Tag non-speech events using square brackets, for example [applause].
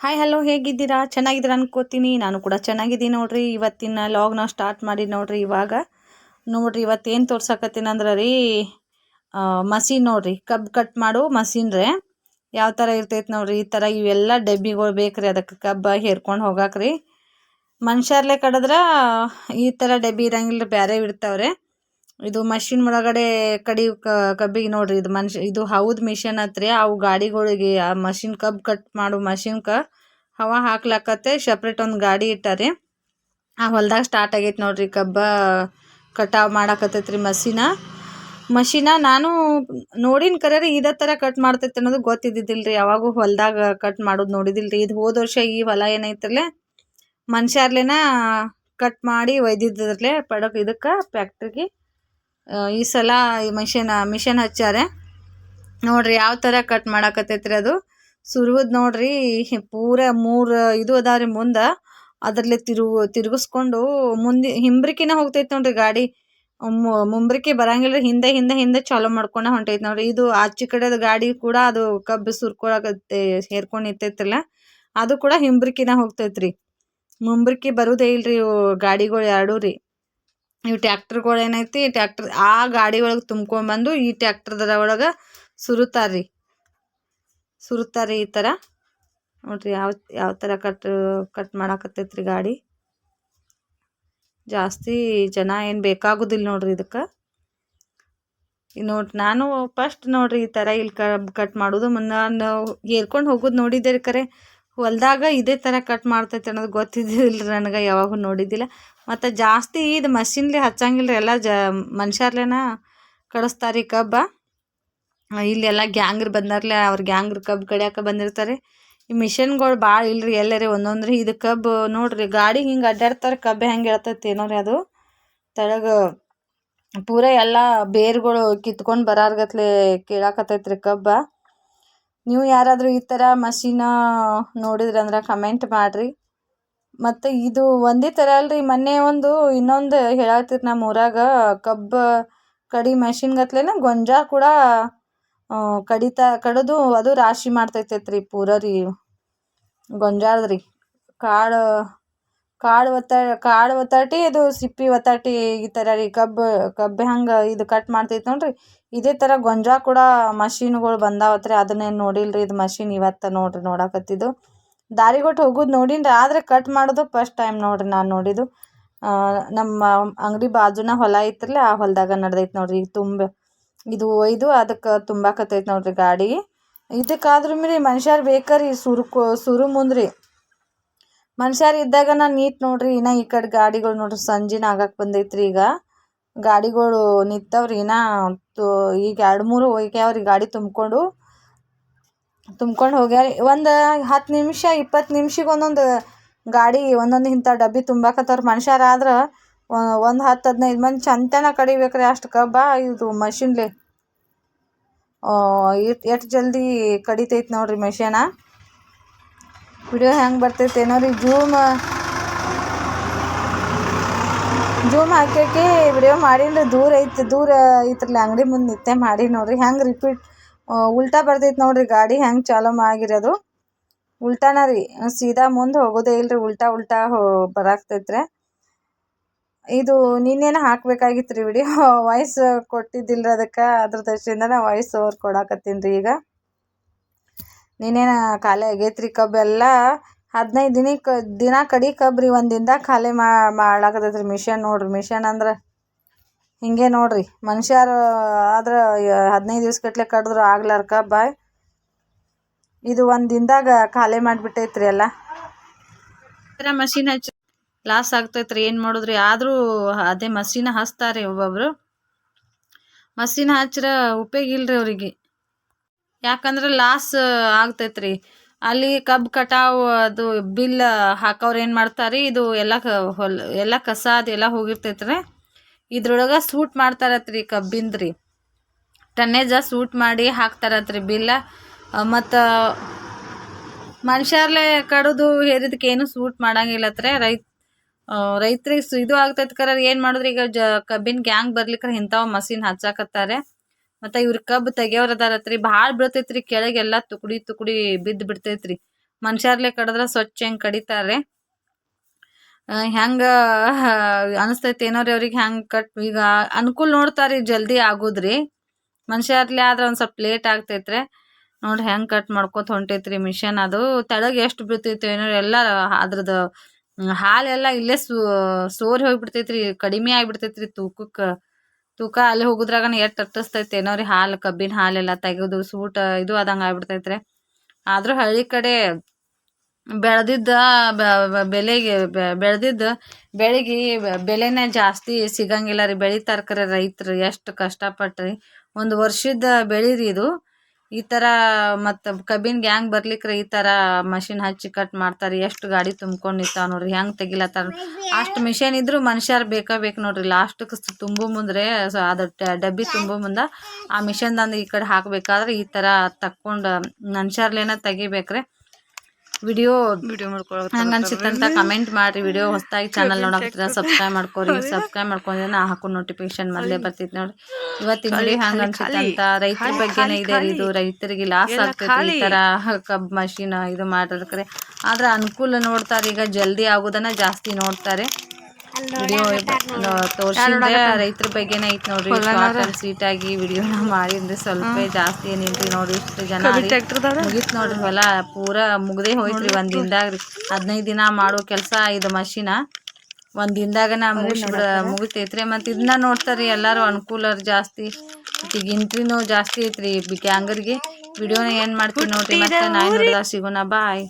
Hi hello ಹೇಗಿದ್ದೀರಾ? ಚೆನ್ನಾಗಿದ್ದೀರಾ ಅನ್ಕೋತೀನಿ. ನಾನು ಕೂಡ ಚೆನ್ನಾಗಿದ್ದೀನಿ ನೋಡ್ರಿ. ಇವತ್ತಿನ ಲಾಗ್ನ ಸ್ಟಾರ್ಟ್ ಮಾಡಿ ನೋಡ್ರಿ ಇವಾಗ. ನೋಡ್ರಿ, ಇವತ್ತೇನು ತೋರ್ಸಕತ್ತೀನಿ ಅಂದ್ರೆ ರೀ ಮಸೀನ್ ನೋಡ್ರಿ. ಕಬ್ ಕಟ್ ಮಾಡು ಮಸೀನ್ ರೀ. ಯಾವ ಥರ ಇರ್ತೈತೆ ನೋಡ್ರಿ? ಈ ಥರ ಇವೆಲ್ಲ ಡಬ್ಬಿಗಳು ಬೇಕ್ರಿ. ಅದಕ್ಕೆ ಕಬ್ಬ ಹೇರ್ಕೊಂಡು ಹೋಗಾಕ್ರಿ ಮನುಷ್ಯರ್ಲೆ ಕಡಿದ್ರೆ ಈ ಥರ ಡಬ್ಬಿ ಇರಂಗಿಲ್ಲ ಬೇರೆ ಇರ್ತಾವ್ರೆ ಇದು ಮಷಿನ್ ಒಳಗಡೆ ಕಡಿ ಕಬ್ಬಿಗೆ ನೋಡ್ರಿ, ಇದು ಮನುಷ್ಯ ಇದು ಹೌದ್ ಮಿಷನ್ ಹತ್ರಿ, ಅವು ಗಾಡಿಗಳಿಗೆ, ಆ ಮಷಿನ್ ಕಬ್ಬು ಕಟ್ ಮಾಡು ಕ ಹವಾ ಹಾಕ್ಲಾಕತ್ತೆ ಸಪ್ರೇಟ್ ಒಂದು ಗಾಡಿ ಇಟ್ಟಾರಿ. ಆ ಹೊಲ್ದಾಗ ಸ್ಟಾರ್ಟ್ ಆಗೈತೆ ನೋಡ್ರಿ, ಕಬ್ಬ ಕಟಾವ್ ಮಾಡಾಕತ್ತೈತ್ರಿ ಮಷಿನ. ಮಷಿನ ನಾನು ನೋಡಿನ ಕರೆ ಇದೇ ಥರ ಕಟ್ ಮಾಡ್ತೈತೆ ಅನ್ನೋದು ಗೊತ್ತಿದ್ದಿದ್ದಿಲ್ಲ ಯಾವಾಗೂ ಹೊಲ್ದಾಗ ಕಟ್ ಮಾಡೋದು ನೋಡಿದಿಲ್ಲ ಇದು ಹೋದ ವರ್ಷ ಈ ಹೊಲ ಏನೈತ್ರಲೆ, ಮನುಷ್ಯರ್ಲೆನ ಕಟ್ ಮಾಡಿ ಒಯ್ದಿದ್ರಲೆ ಪಡಕ್ ಇದಕ್ಕೆ ಫ್ಯಾಕ್ಟ್ರಿಗೆ ಈ ಸಲ ಈ ಮಿಷನ್ ಮಿಷನ್ ಹಚ್ಚಾರೆ. ನೋಡ್ರಿ ಯಾವ ಥರ ಕಟ್ ಮಾಡಾಕತ್ತೈತ್ರಿ ಅದು. ಸುರುವುದು ನೋಡ್ರಿ, ಪೂರ ಮೂರು ಇದು ಅದಾವ್ರಿ ಮುಂದೆ. ಅದರಲ್ಲಿ ತಿರುಗು ತಿರುಗಿಸ್ಕೊಂಡು ಮುಂದೆ, ಹಿಂಬ್ರಿಕಿನ ಹೋಗ್ತೈತೆ ನೋಡ್ರಿ ಗಾಡಿ. ಮುಂಬ್ರಿಕೆ ಬರಂಗಿಲ್ಲ ಹಿಂದೆ ಹಿಂದೆ ಹಿಂದೆ ಚಾಲೂ ಮಾಡ್ಕೊಂಡ ಹೊಂಟೈತೆ ನೋಡ್ರಿ. ಇದು ಆಚೆ ಕಡೆದ ಗಾಡಿ ಕೂಡ ಅದು ಕಬ್ಬು ಸುರ್ಕೊಳಕತ್ತೆ ಹೇರ್ಕೊಂಡು ನಿಂತೈತಲ್ಲ ಅದು ಕೂಡ ಹಿಂಬ್ರಿಕಿನ ಹೋಗ್ತೈತ್ರಿ. ಮುಂಬ್ರಿಕೆ ಬರೋದೇ ಇಲ್ರಿ ಗಾಡಿಗಳು ಎರಡೂ ರೀ ಇವು ಟ್ಯಾಕ್ಟರ್ಗಳು ಏನೈತಿ ಟ್ಯಾಕ್ಟರ್ ಆ ಗಾಡಿ ಒಳಗೆ ತುಂಬ್ಕೊಂಬಂದು ಈ ಟ್ಯಾಕ್ಟರ್ದರ ಒಳಗೆ ಸುರುತ್ತಾರೆ ಸುರುತ್ತಾರೆ ಈ ಥರ ನೋಡ್ರಿ ಯಾವ ಯಾವ ಥರ ಕಟ್ ಕಟ್ ಮಾಡಾಕತ್ತೈತ್ರಿ ಗಾಡಿ. ಜಾಸ್ತಿ ಜನ ಏನು ಬೇಕಾಗೋದಿಲ್ಲ ನೋಡ್ರಿ ಇದಕ್ಕೆ. ನೋಡ್ರಿ ನಾನು ಫಸ್ಟ್ ನೋಡ್ರಿ ಈ ಥರ ಇಲ್ಲಿ ಕಟ್ ಮಾಡೋದು. ನಾನು ಏರ್ಕೊಂಡು ಹೋಗೋದು ನೋಡಿದ್ದೆ ರೀ ಕರೆ. ಹೊಲ್ದಾಗ ಇದೇ ಥರ ಕಟ್ ಮಾಡ್ತೈತೆ ಅನ್ನೋದು ಗೊತ್ತಿದ್ದಿಲ್ಲ ರೀ ನನಗೆ, ಯಾವಾಗೂ ನೋಡಿದ್ದಿಲ್ಲ. ಮತ್ತು ಜಾಸ್ತಿ ಇದು ಮಷಿನ್ಲಿ ಹಚ್ಚಂಗಿಲ್ಲ ರೀ ಎಲ್ಲ ಜ ಮನುಷ್ಯರ್ಲೇನ ಕಳಿಸ್ತಾರೆ ಕಬ್ಬ. ಇಲ್ಲೆಲ್ಲ ಗ್ಯಾಂಗ್ರ್ ಬಂದಾರ್ಲೆ ಅವ್ರ ಗ್ಯಾಂಗ್ರ್ ಕಬ್ಬು ಕಡಿಯಾಕ ಬಂದಿರ್ತಾರೆ. ಈ ಮಿಷಿನ್ಗಳು ಭಾಳ ಇಲ್ರಿ ಎಲ್ಲರಿ ಒಂದೊಂದು ರೀ ಇದು ಕಬ್ಬು ನೋಡ್ರಿ ಗಾಡಿ ಹಿಂಗೆ ಅಡ್ಡಾಡ್ತಾರೆ ಕಬ್ಬು ಹೆಂಗೆ ಹೇಳ್ತೈತಿ ಏನೋ ರೀ ಅದು. ತಳಗ ಪೂರ ಎಲ್ಲ ಬೇರ್ಗಳು ಕಿತ್ಕೊಂಡು ಬರಾರ್ಗತ್ಲೆ ಕೇಳಾಕತ್ತೈತ್ರಿ ಕಬ್ಬ. ನೀವು ಯಾರಾದರೂ ಈ ಥರ ಮಷೀನ ನೋಡಿದ್ರಂದ್ರೆ ಕಮೆಂಟ್ ಮಾಡಿರಿ. ಮತ್ತು ಇದು ಒಂದೇ ಥರ ಅಲ್ರಿ. ಮೊನ್ನೆ ಒಂದು ಇನ್ನೊಂದು ಹೇಳತ್ತಿರು ನಮ್ಮ ಊರಾಗ, ಕಬ್ಬು ಕಡಿ ಮೆಷಿನ್ಗತ್ಲೆನ ಗತ್ಲೆನ ಗೊಂಜಾಳ ಕೂಡ ಕಡಿತಾ, ಕಡಿದು ಅದು ರಾಶಿ ಮಾಡ್ತೈತೈತೆ ರೀ ಪೂರ ರೀ. ಗೊಂಜಾಳದ ರೀ ಕಾಳು ಕಾಳು ಒತ್ತ ಕಾಳು ಒತ್ತಾಟಿ, ಇದು ಸಿಪ್ಪಿ ಒತ್ತಾಟಿ ಈ ಥರ ರೀ. ಕಬ್ಬು ಕಬ್ಬು ಹಂಗೆ ಇದು ಕಟ್ ಮಾಡ್ತೈತೆ ನೋಡ್ರಿ. ಇದೇ ಥರ ಗೊಂಜಾಳ ಕೂಡ ಮಷೀನ್ಗಳು ಬಂದಾವತ್ರಿ. ಅದನ್ನೇನು ನೋಡಿಲ್ಲ ರೀ ಇದು ಮಷೀನ್ ಇವತ್ತು ನೋಡ್ರಿ, ನೋಡಾಕತ್ತಿದ್ದು. ದಾರಿಗೊಟ್ಟು ಹೋಗೋದು ನೋಡೀನಿ ಆದರೆ ಕಟ್ ಮಾಡೋದು ಫಸ್ಟ್ ಟೈಮ್ ನೋಡ್ರಿ ನಾನು ನೋಡಿದ್ದು. ನಮ್ಮ ಅಂಗಡಿ ಬಾಜುನ ಹೊಲ ಐತ್ರಲ್ಲ, ಆ ಹೊಲದಾಗ ನಡ್ದೈತೆ ನೋಡ್ರಿ, ಈಗ ತುಂಬ ಇದು ಒಯ್ದು ಅದಕ್ಕೆ ತುಂಬಾಕತ್ತೈತೆ ನೋಡ್ರಿ ಗಾಡಿ. ಇದಕ್ಕಾದ್ರೂ ರೀ ಮನುಷ್ಯರು ಬೇಕಾರಿ ಸುರುಕು ಸುರು ಮುಂದ್ರಿ. ಮನುಷ್ಯರು ಇದ್ದಾಗ ನಾನು ನೀಟ್ ನೋಡ್ರಿ, ಇನ್ನ ಈ ಕಡೆ ಗಾಡಿಗಳು ನೋಡ್ರಿ ಸಂಜೆನ ಆಗಕ್ಕೆ ಬಂದೈತ್ರಿ ಈಗ. ಗಾಡಿಗಳು ನಿಂತವ್ರಿ, ಇನ್ನ ಈಗ ಎರಡು ಮೂರು ಹೋಗ್ಯಾವ್ರಿ ಗಾಡಿ ತುಂಬಿಕೊಂಡು. ತುಂಬ್ಕೊಂಡು ಹೋಗ್ಯಾರ. ಒಂದು ಹತ್ತು ನಿಮಿಷ, ಇಪ್ಪತ್ತು ನಿಮಿಷಕ್ಕೆ ಒಂದೊಂದು ಗಾಡಿ, ಒಂದೊಂದು ಇಂಥ ಡಬ್ಬಿ ತುಂಬಾಕತ್ತವ್ರ ಮನುಷ್ಯರಾದ್ರೆ ಒಂದು ಹತ್ತು ಹದಿನೈದು ಮಂದಿ ಚಂತನ ಕಡಿಬೇಕ್ರಿ ಅಷ್ಟು ಕಬ್ಬ ಇದು ಮಷಿನ್ಲಿ ಎಷ್ಟು ಜಲ್ದಿ ಕಡಿತೈತೆ ನೋಡ್ರಿ ಮೆಷಿನ ವಿಡಿಯೋ ಹೆಂಗೆ ಬರ್ತೈತೆ ಏನೋ ರೀ, ಜೂಮ್. ಜೂಮ್ ಹಾಕಿ ವಿಡಿಯೋ ಮಾಡಿಲ್ಲ ದೂರ ಐತಿ, ದೂರ ಐತ್ರಲ್ಲ ಅಂಗಡಿ ಮುಂದೆ ನಿತ್ಯ ಮಾಡಿ ನೋಡ್ರಿ. ಹೆಂಗೆ ರಿಪೀಟ್ ಉಲ್ಟಾ ಬರ್ತೈತೆ ನೋಡ್ರಿ ಗಾಡಿ ಹೆಂಗೆ ಚಾಲೋ ಆಗಿರೋದು. ಉಲ್ಟಾನ ರೀ, ಸೀದಾ ಮುಂದೆ ಹೋಗೋದೇ ಇಲ್ರಿ, ಉಲ್ಟಾ ಉಲ್ಟಾ ಹೋ, ಬರಾಕ್ತೈತ್ರಿ. ಇದು ನಿನ್ನೇನು ಹಾಕ್ಬೇಕಾಗಿತ್ತು [laughs] ರೀ ವಿಡಿಯೋ? ವಾಯ್ಸ್ ಕೊಟ್ಟಿದ್ದಿಲ್ಲ ಅದಕ್ಕೆ, ಅದ್ರ ದೃಷ್ಟಿಯಿಂದ ನಾ ವಾಯ್ಸ್ ಓವರ್ ಕೊಡಾಕತ್ತೀನಿ ರೀ ಈಗ. ನೀನೇನು ಖಾಲಿ ಆಗೈತೆ ರೀ ಕಬ್ಬೆಲ್ಲ ಹದಿನೈದು ದಿನಕ್ಕೆ ದಿನ ಕಡಿ ಕಬ್ಬು ರೀ ಒಂದು ದಿನದಾಗ ಖಾಲಿ ಮಾಡಾಕತ್ತೈತ್ರಿ ಮಿಷನ್ ನೋಡ್ರಿ. ಮಿಷನ್ ಅಂದ್ರೆ ಹಿಂಗೆ ನೋಡ್ರಿ. ಮನುಷ್ಯರು ಆದ್ರೆ ಹದಿನೈದು ದಿವ್ಸಗಟ್ಲೆ ಕಡಿದ್ರು ಆಗ್ಲಾರ್ಕ, ಬಾಯ್. ಇದು ಒಂದು ದಿನದಾಗ ಖಾಲಿ ಮಾಡಿಬಿಟ್ಟೈತ್ರಿ ಎಲ್ಲ. ಮಷಿನ್ ಹಚ್ಚಿ ಲಾಸ್ ಆಗ್ತೈತ್ರಿ, ಏನು ಮಾಡಿದ್ರಿ? ಆದರೂ ಅದೇ ಮಸೀನ ಹಚ್ತಾರೆ ಒಬ್ಬೊಬ್ರು. ಮಸೀನ ಹಚ್ಚಿರ ಉಪಯೋಗ ಇಲ್ರಿ ಅವರಿಗೆ. ಯಾಕಂದ್ರೆ ಲಾಸ್ ಆಗ್ತೈತ್ರಿ. ಅಲ್ಲಿ ಕಬ್ಬು ಕಟಾವು, ಅದು ಬಿಲ್ ಹಾಕೋರು ಏನು ಮಾಡ್ತಾರೆ? ಇದು ಎಲ್ಲ ಹೊಲ್ ಎಲ್ಲ ಕಸ ಅದೆಲ್ಲ ಹೋಗಿರ್ತೈತ್ರಿ. ಇದ್ರೊಳಗೆ ಸೂಟ್ ಮಾಡ್ತಾರತ್ರಿ ಕಬ್ಬಿಂದ್ರಿ. ಟನ್ನೇಜ ಸೂಟ್ ಮಾಡಿ ಹಾಕ್ತಾರತ್ರಿ ಬಿಲ್ಲ. ಮತ್ತು ಮನುಷ್ಯರ್ಲೆ ಕಡದು ಹೇರಿದಕ್ಕೇನು ಸೂಟ್ ಮಾಡಂಗಿಲ್ಲತ್ರೆ. ರೈತ ರೈತರಿಗೆ ಇದು ಆಗ್ತೈತೆ ಕರ ಏನು ಮಾಡಿದ್ರಿ ಈಗ ಜ, ಕಬ್ಬಿನ ಗ್ಯಾಂಗ್ ಬರ್ಲಿಕ್ಕೆ ಇಂಥವು ಮಸೀನ್ ಹಚ್ಚಾಕತ್ತಾರೆ. ಮತ್ತು ಇವ್ರ ಕಬ್ಬು ತೆಗಿಯೋರು ಅದಾರತ್ರಿ ಭಾಳ ಬೀಳ್ತೈತ್ರಿ, ಕೆಳಗೆಲ್ಲ ತುಕುಡಿ ತುಕುಡಿ ಬಿದ್ದು ಬಿಡ್ತೈತ್ರಿ. ಮನುಷ್ಯರ್ಲೆ ಕಡಿದ್ರೆ ಸ್ವಚ್ಛ ಹೆಂಗೆ ಕಡಿತಾರೆ. ಹೆಂಗೆ, [laughs] ಅನಿಸ್ತೈತೆ ಏನೋ ರೀ ಅವ್ರಿಗೆ ಹೆಂಗೆ ಕಟ್ ಈಗ ಅನುಕೂಲ ನೋಡ್ತಾರೆ ಜಲ್ದಿ ಆಗೋದ್ರಿ. ಮನುಷ್ಯರ್ಲಿ ಆದ್ರೆ ಒಂದು ಸ್ವಲ್ಪ ಲೇಟ್ ಆಗ್ತೈತ್ರಿ. ನೋಡ್ರಿ ಹೆಂಗೆ ಕಟ್ ಮಾಡ್ಕೊತ ಹೊಂಟೈತ್ರಿ ಮಿಷನ್ ಅದು. ತೆಳಗೆ ಎಷ್ಟು ಬೀಳ್ತೈತೆ ಏನೋ ಎಲ್ಲ ಅದ್ರದ್ದು ಹಾಲೆಲ್ಲ ಇಲ್ಲೇ ಸೋರಿ ಹೋಗ್ಬಿಡ್ತೈತ್ರಿ, ಕಡಿಮೆ ಆಗ್ಬಿಡ್ತೈತ್ರಿ ತೂಕಕ್ಕೆ ತೂಕ ಅಲ್ಲಿ ಹೋಗುದ್ರಾಗ ಎಷ್ಟು ತಟ್ಟಿಸ್ತೈತಿ ಏನೋ ರೀ ಹಾಲು, ಕಬ್ಬಿನ ಹಾಲೆಲ್ಲ ತೆಗೆದು ಸೂಟ ಇದು ಆದಂಗೆ ಆಗ್ಬಿಡ್ತೈತ್ರಿ. ಆದರೂ ಹಳ್ಳಿ ಕಡೆ ಬೆಳೆದಿದ್ದ ಬೆಲೆಗೆ ಬೆಳೆದಿದ್ದ ಬೆಳೆಗೆ ಬೆಲೆನೇ ಜಾಸ್ತಿ ಸಿಗಂಗಿಲ್ಲ ರೀ. ಬೆಳಿ ಕರೆ ರೈತರು ಎಷ್ಟು ಕಷ್ಟಪಟ್ರಿ. ಒಂದು ವರ್ಷದ ಬೆಳೆ ರೀ ಇದು. ಈ ಥರ ಮತ್ತು ಕಬ್ಬಿನ ಗ್ಯಾಂಗ್ ಬರ್ಲಿಕ್ಕೆ ಈ ಥರ ಮಷಿನ್ ಹಚ್ಚಿ ಕಟ್ ಮಾಡ್ತಾರೆ. ಎಷ್ಟು ಗಾಡಿ ತುಂಬ್ಕೊಂಡು ನಿಂತಾವ ನೋಡ್ರಿ. ಹೆಂಗೆ ತೆಗಿಲತ್ತಾರ ಅಷ್ಟು ಮಿಷನ್ ಇದ್ರೂ ಮನುಷ್ಯರು ಬೇಕಾ ಬೇಕು ನೋಡ್ರಿ. ಲಾಸ್ಟಕ್ಕೆ ತುಂಬು ಮುಂದ್ರೆ ಸೊ ಅದು ಡಬ್ಬಿ ತುಂಬು ಮುಂದೆ ಆ ಮಿಷನ್ದಂದು ಈ ಕಡೆ ಹಾಕಬೇಕಾದ್ರೆ ಈ ಥರ ತಕ್ಕೊಂಡು ಮನುಷ್ಯರ್ಲೇನ ತೆಗಿಬೇಕ್ರಿ. ವಿಡಿಯೋ ವಿಡಿಯೋ ಮಾಡ್ಕೊಳ್ಳೋ ಹಂಗ ಅನ್ಸಿತ್ತಂತ ಕಮೆಂಟ್ ಮಾಡ್ರಿ. ವಿಡಿಯೋ ಹೊಸದಾಗಿ ಚಾನಲ್ ನೋಡಕ್ತಿರ ಸಬ್ಸ್ಕ್ರೈಬ್ ಮಾಡ್ಕೊರಿ. ಸಬ್ಸ್ಕ್ರೈಬ್ ಮಾಡ್ಕೊಂಡ್ರೆ ನಾ ಹಾಕೋ ನೋಟಿಫಿಕೇಶನ್ ಮೊದಲೇ ಬರ್ತೈತಿ ನೋಡ್ರಿ. ಇವತ್ತಿನ ವಿಡಿಯೋ ಹಂಗ ಅನ್ಸಿತ್ತಂತ ರೈತರ ಬಗ್ಗೆನೇ ಇದೆ ಇದು. ರೈತರಿಗೆ ಲಾಸ್ ಆಗ್ತೈತಿ ಈ ತರ ಕಬ್ ಮಷೀನ್ ಇದು ಮಾಡಿದ್ರೆ ಆದ್ರೆ ಅನುಕೂಲ ನೋಡ್ತಾರೆ. ಈಗ ಜಲ್ದಿ ಆಗೋದನ್ನ ಜಾಸ್ತಿ ನೋಡ್ತಾರೆ. ತೋರ್ಸಿದ್ರೆ ರೈತರ ಬಗ್ಗೆನೇ ಐತ್ ನೋಡ್ರಿ ಶಾರ್ಟ್ ಸ್ವೀಟ್ ಆಗಿ ವಿಡಿಯೋನ ಮಾಡಿದ್ರೆ ಸ್ವಲ್ಪ ಜಾಸ್ತಿ ಏನಿಲ್ರಿ ನೋಡ್ರಿ ಇಷ್ಟು ಜನ ಮುಗಿತ್ ನೋಡ್ರಿ ಹೊಲ ಪೂರಾ ಮುಗ್ದೇ ಹೋಯ್ತ್ರಿ ಒಂದ್ ದಿನದಾಗ ರೀ ಹದಿನೈದು ದಿನ ಮಾಡೋ ಕೆಲಸ ಇದು ಮಷಿನ. ಒಂದ್ ದಿನದಾಗನ ಮುಗಿಸ್ಬಿಡ ಮುಗಿತೈತ್ರಿ. ಮತ್ತೆ ಇದನ್ನ ನೋಡ್ತಾರ್ರಿ ಎಲ್ಲಾರು ಅನುಕೂಲ ಜಾಸ್ತಿ. ಈಗ ಇಂಟ್ರಿನೂ ಜಾಸ್ತಿ ಐತ್ರಿ ಕ್ಯಾಂಗರ್ಗೆ ವಿಡಿಯೋನ ಏನ್ ಮಾಡ್ತೀವಿ ನೋಡ್ರಿ ಮತ್ತೆ ನಾಯಿ ನೋಡಿದಾಗ ಸಿಗೋಣ ಬಾಯ್.